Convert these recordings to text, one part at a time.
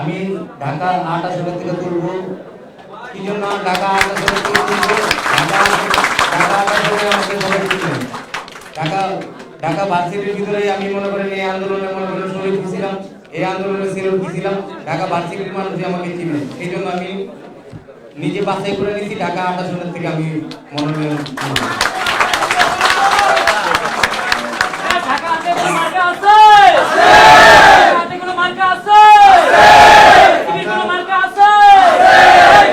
আমি ঢাকা আট আসনের থেকে তুলবো। কি জন্য ঢাকা আট আসনের থেকে তুলবো? ঢাকা আট আসনে আমাকে ঢাকা ঢাকা ভার্সিটির ভিতরে আমি মনে করেন এই আন্দোলনে মনে করেন শরীর ছিলাম এই আন্দোলনে সিলেট ছিলাম ঢাকা ভার্সিটির মানুষই আমাকে চিনে। সেই জন্য আমি নিজে বাছাই করে নিয়েছি ঢাকা আট আসনের থেকে আমি মনোনয়ন করব। ঢাকা হাতে কোনো মার্কা আছে হাতে কোনো মার্কা আছে পৃথিবীর কোনো মার্কা আছে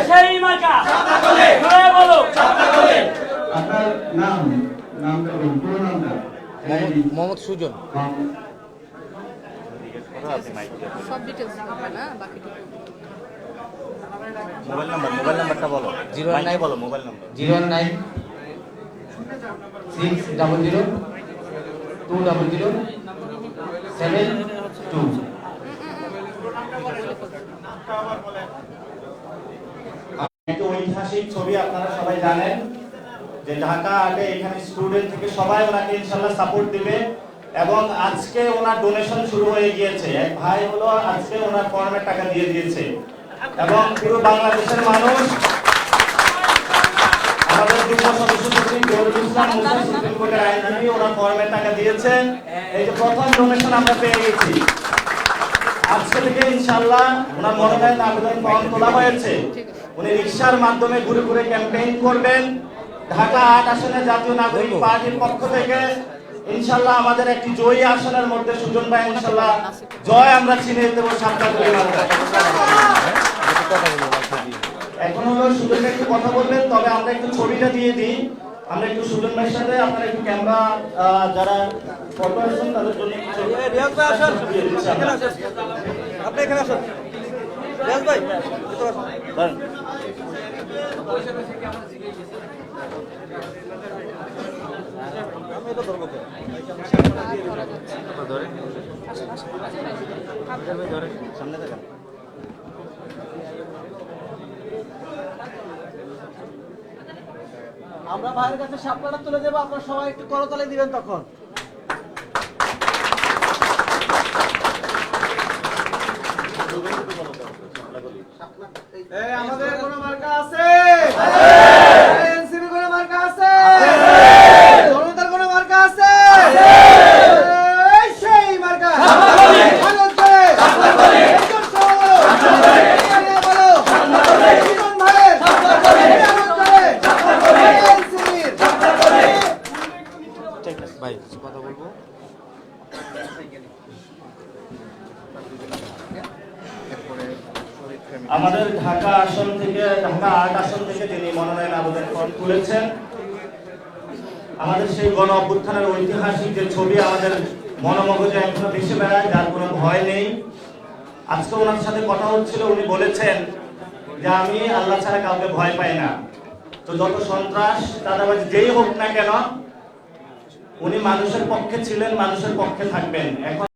সেই মার্কা জোরে বলো আপনার নাম নামটা বলুন পুরো নামটা মোহাম্মদ সুজন। সব ডিটেলস হবে না? বাকিটুকু মোবাইল নাম্বার মোবাইল নাম্বারটা বলো। nine- বলো mobile number. Zero nine six double zero two double zero seven two. ঐতিহাসিক ছবি আপনারা সবাই জানেন। যে ঢাকা আগে এখানে স্টুডেন্ট থেকে সবাই ওনাকে ইনশাল্লাহ সাপোর্ট দিবে এবং আজকে ওনার ডোনেশন শুরু হয়ে গিয়েছে। এক ভাই হলো, আজকে ওনার ফর্মের টাকা দিয়ে দিয়েছে। এবং পুরো বাংলাদেশের মানুষ, আমাদের ওনার ফর্মের টাকা দিয়েছেন এই প্রথম ডোনেশন আমরা পেয়ে গেছি। আজকে থেকে ইনশাআল্লাহ ওনার আবেদন হয়েছে। উনি রিক্সার মাধ্যমে ঘুরে ঘুরে ক্যাম্পেইন করবেন। ঢাকা আট আসনে জাতীয় নাগরিক পার্টির পক্ষ থেকে ইনশাল্লাহ আমাদের একটি জয়ী আসনের মধ্যে সুজন ভাই ইনশাল্লাহ জয় আমরা চিনে দেবো সাতটা এখন হলো সুজন ভাই একটু কথা বলবেন তবে আমরা একটু ছবিটা দিয়ে দিই। আমরা একটু সুজন ভাইয়ের সাথে আপনারা একটু ক্যামেরা যারা ফটো আছেন তাদের জন্য। আপনি এখানে আসুন। ভাই আমরা ভাইয়ের কাছে সাপলাটা তুলে দেবো, আপনারা সবাই একটু করতালে দিবেন তখন। আমাদের কোনো মার্কা আছে এনসিপি কোনো মার্কা আছে জনতার কোনো মার্কা আছে এই সেই মার্কা ভালো করে একজন সহ এখানে বলো জীবন ভাইয়ের ভালো করে এনসিপির ভাই কথা বলব? আমাদের ঢাকা আসন থেকে, ঢাকা আট আসন থেকে যিনি মনোনয়ন আবেদন তুলেছেন, আমাদের সেই গণ অভ্যুত্থানের ঐতিহাসিক যে ছবি আমাদের মনোমগজে এখনও ভেসে বেড়ায়, যার কোনো ভয় নেই। আজকে ওনার সাথে কথা হচ্ছিল, উনি বলেছেন যে আমি আল্লাহ ছাড়া কাউকে ভয় পাই না। তো যত সন্ত্রাস দাদাবাজি যেই হোক না কেন উনি মানুষের পক্ষে ছিলেন মানুষের পক্ষে থাকবেন। এখন